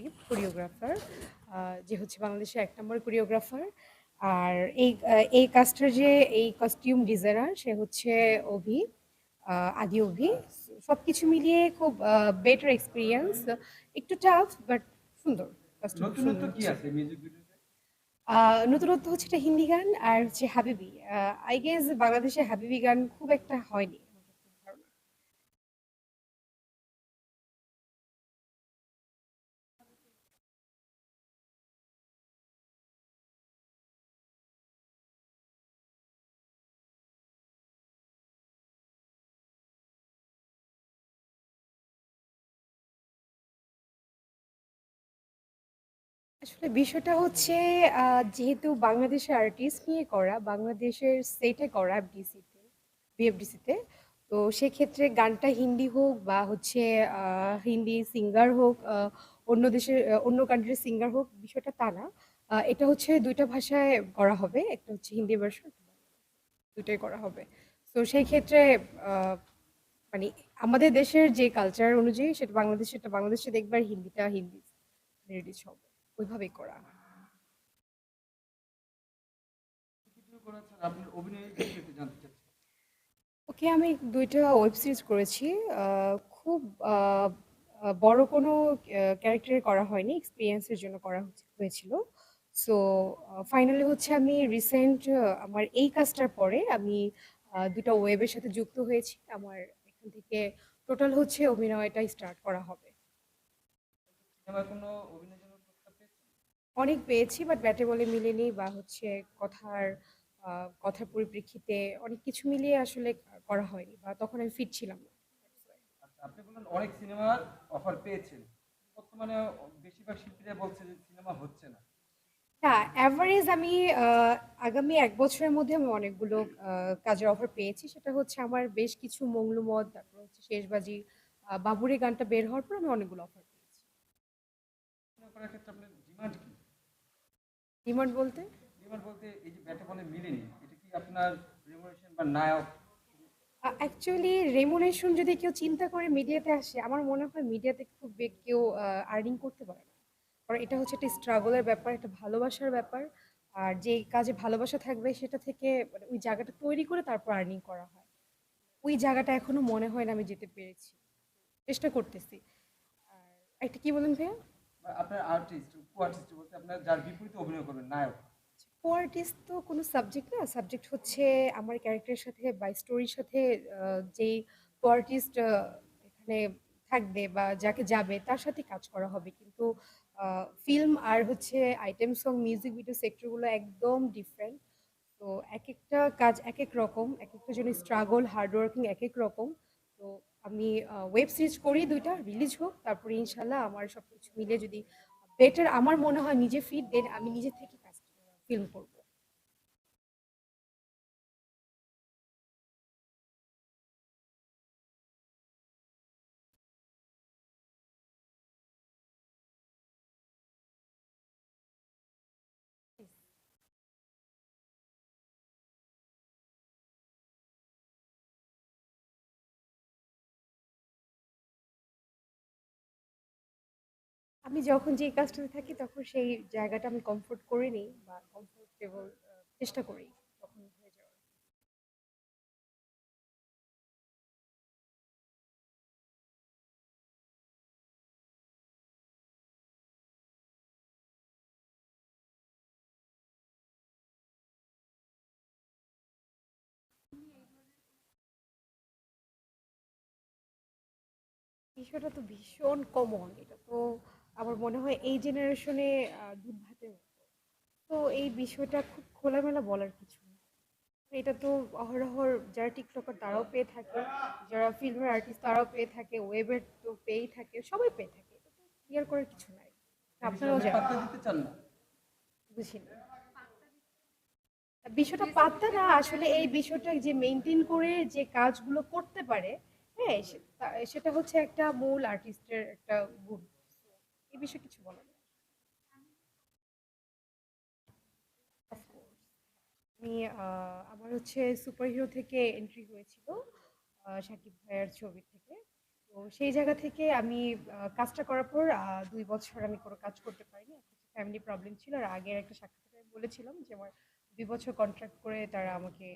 Habib choreographer যে হচ্ছে বাংলাদেশের এক নম্বর কোরিওগ্রাফার আর এই এই কাজটার যে এই কস্টিউম ডিজাইনার সে হচ্ছে অভি আদি অভি। সবকিছু মিলিয়ে খুব বেটার এক্সপিরিয়েন্স একটু টাফ বাট সুন্দর। নতুনত্ব কি হচ্ছে। আছে মিউজিক আহ, নতুনত্ব হচ্ছে এটা হিন্দি গান আর হচ্ছে হাবিবি। আই গেস বাংলাদেশে হাবিবি গান খুব একটা হয়নি। আসলে বিষয়টা হচ্ছে যেহেতু বাংলাদেশের আর্টিস্ট নিয়ে করা, বাংলাদেশের সেটে করা এফডিসিতে বিএফডিসিতে তো সেক্ষেত্রে গানটা হিন্দি হোক বা হচ্ছে হিন্দি সিঙ্গার হোক অন্য দেশের অন্য কান্ট্রির সিঙ্গার হোক, বিষয়টা তা না। এটা হচ্ছে দুইটা ভাষায় করা হবে, একটা হচ্ছে হিন্দি ভার্সন দুটোই করা হবে। তো সেই ক্ষেত্রে মানে আমাদের দেশের যে কালচার অনুযায়ী সেটা বাংলাদেশ সেটা বাংলাদেশে দেখবে আর হিন্দিটা হিন্দি রিলিজ হবে। ওইভাবেই করা। অভিনয় ওকে আমি দুইটা ওয়েব সিরিজ করেছি। খুব বড় কোনো ক্যারেক্টারে করা হয়নি এক্সপিরিয়েন্সের জন্য করা হয়েছিল। সো ফাইনালি হচ্ছে আমি রিসেন্ট আমার এই কাজটার পরে আমি দুটো ওয়েবের সাথে যুক্ত হয়েছি। আমার এখান থেকে টোটাল হচ্ছে অভিনয়টাই স্টার্ট করা হবে। কোনো পেয়েছেন অনেক পেয়েছি বাট ব্যাটে বলে মিলেনি বা হচ্ছে কথার কথার পরিপ্রেক্ষিতে অনেক কিছু মিলিয়ে আসলে করা হয়নি বা তখন আমি ফিট ছিলাম না। আচ্ছা আপনি বললেন অনেক সিনেমার অফার পেয়েছেন। বর্তমানে বেশিরভাগ শিল্পীরা বলছে যে সিনেমা হচ্ছে না। হ্যাঁ অ্যাভারেজ আমি আগামী এক বছরের মধ্যে আমি অনেকগুলো কাজের অফার পেয়েছি। সেটা হচ্ছে আমার বেশ কিছু মংলুমদ তারপর হচ্ছে শেষবাজি বাবুরে গানটা বের হওয়ার পর আমি অনেকগুলো অফার পেয়েছি অভিনয় করার ক্ষেত্রে আপনার ডিমান্ড বলতে? ডিমান্ড বলতে এই যে ব্যাটে বলে মিলেনি এটা কি আপনার রেমুনেশন বা নায়ক? অ্যাকচুয়ালি রেমুনেশন যদি কেউ চিন্তা করে মিডিয়াতে আসে আমার মনে হয় মিডিয়াতে খুব কেউ আর্নিং করতে পারে না। কারণ এটা হচ্ছে একটা স্ট্রাগলের ব্যাপার একটা ভালোবাসার ব্যাপার। আর যে কাজে ভালোবাসা থাকবে সেটা থেকে মানে ওই জায়গাটা তৈরি করে তারপর আর্নিং করা হয়। ওই জায়গাটা এখনও মনে হয় না আমি যেতে পেরেছি। চেষ্টা করতেছি। আর একটা কি বলেন ভাইয়া? আপনার আর্টিস্ট কো আর্টিস্ট বলতে আপনার যার বিপরীতে অভিনয় করবেন, নায়ক। কো আর্টিস্ট তো কোনো সাবজেক্ট না সাবজেক্ট হচ্ছে আমার ক্যারেক্টারের সাথে বা স্টোরির সাথে যেই কো আর্টিস্ট এখানে থাকবে বা যাকে যাবে, তার সাথে কাজ করা হবে। কিন্তু ফিল্ম আর হচ্ছে আইটেম সং মিউজিক ভিডিও সেক্টরগুলো একদম ডিফারেন্ট তো এক একটা কাজ এক এক রকম, এক একটা জন্য স্ট্রাগল হার্ডওয়ার্কিং এক এক রকম। তো আমি ওয়েব সিরিজ করি দুইটা রিলিজ হোক, তারপরে ইনশাল্লাহ আমার সব কিছু মিলে যদি বেটার আমার মনে হয় নিজে ফিট দেন আমি নিজে থেকে কাজ ফিল্ম করব। আমি যখন যে কাজটাতে থাকি, তখন সেই জায়গাটা আমি কমফোর্ট করে নিই বা কমফোর্টেবল চেষ্টা করি তখন হয়ে যাওয়ার। বিষয়টা তো ভীষণ কমন এটা তো আমার মনে হয় এই জেনারেশনে দুধ ভাতের মতো। তো এই বিষয়টা খুব খোলামেলা বলার কিছু এটা তো অহরহর যারা টিকটকার তারাও পেয়ে থাকে যারা ফিল্মের আর্টিস্ট তারাও পেয়ে থাকে ওয়েবের তো পেয়েই থাকে সবাই পেয়ে থাকে। এটা তো ক্লিয়ার করার কিছু নাই। আপনারাও জানেন। বুঝি না? বিষয়টা পাত্তা না আসলে এই বিষয়টা যে মেনটেন করে যে কাজগুলো করতে পারে হ্যাঁ সেটা হচ্ছে একটা মূল আর্টিস্টের একটা গুণ। এই বিষয়ে কিছু. আমি আমার হচ্ছে সুপার হিরো থেকে এন্ট্রি হয়েছিল শাকিব ভাইয়ার ছবি থেকে। তো সেই জায়গা থেকে আমি কাজটা করার পর দুই বছর আমি কোনো কাজ করতে পারিনি। ফ্যামিলি প্রবলেম ছিল আর আগের একটা সাক্ষাৎকারে বলেছিলাম যে আমার দুই বছর কন্ট্রাক্ট করে তারা আমাকে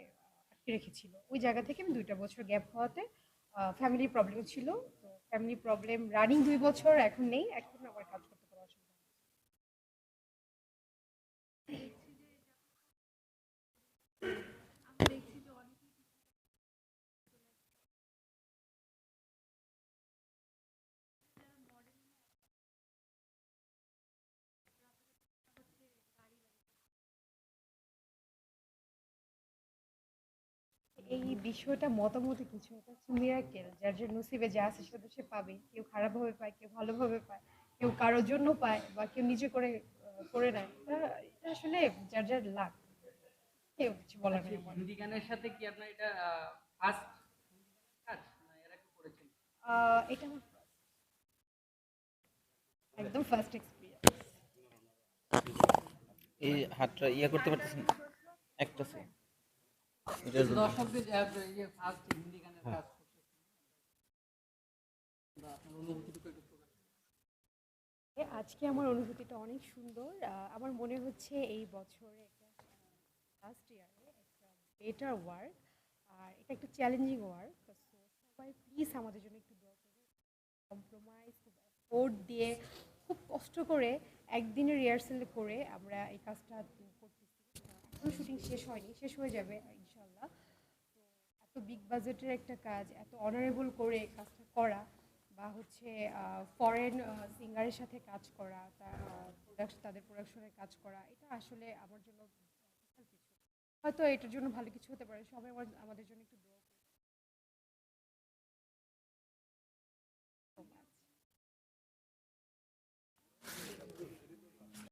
আটকে রেখেছিল। ওই জায়গা থেকে আমি দুইটা বছর গ্যাপ হওয়াতে ফ্যামিলি প্রবলেম ছিল। ফ্যামিলি প্রবলেম রানিং দুই বছর এখন নেই এখন আমার কাজ এই বিষয়টা মতামতে কিছু এটা হচ্ছে মিরাকেল যার যে নসিবে যা আছে সেটা সে পাবে। কেউ খারাপভাবে পায় কেউ ভালোভাবে পায় কেউ কারোর জন্য পায় বা কেউ নিজে করে করে নেয়। এটা এটা আসলে যার যার লাখ কেউ কিছু বলার নেই। আমার। হিন্দি গানের সাথে কি আপনার এটা ফার্স্ট কাজ? না এর আগে করেছেন? আহ, এটা আমার একদম ফার্স্ট এক্সপিরিয়েন্স এই হাতটা ইয়ে করতে পারতেছেন একটা সেকেন্ড আজকে আমার অনুভূতিটা অনেক সুন্দর। আমার মনে হচ্ছে এই বছরে লাস্ট ইয়ারে একটা বেটার ওয়ার্ক আর এটা একটা চ্যালেঞ্জিং ওয়ার্ক সবাই প্লিজ আমাদের জন্য একটু দোয়া কম্প্রোমাইজ এফোর্ট দিয়ে খুব কষ্ট করে একদিনের রিহার্সেল করে আমরা এই কাজটা এখনও শুটিং শেষ হয়নি, শেষ হয়ে যাবে ইনশাল্লাহ এত বিগ বাজেটের একটা কাজ, এত অনারেবল করে কাজটা করা, বা হচ্ছে ফরেন সিঙ্গারের সাথে কাজ করা প্রোডাকশন তাদের প্রোডাকশনের কাজ করা, এটা আসলে আমার জন্য হয়তো এটার জন্য ভালো কিছু হতে পারে। সবাই আমাদের জন্য একটু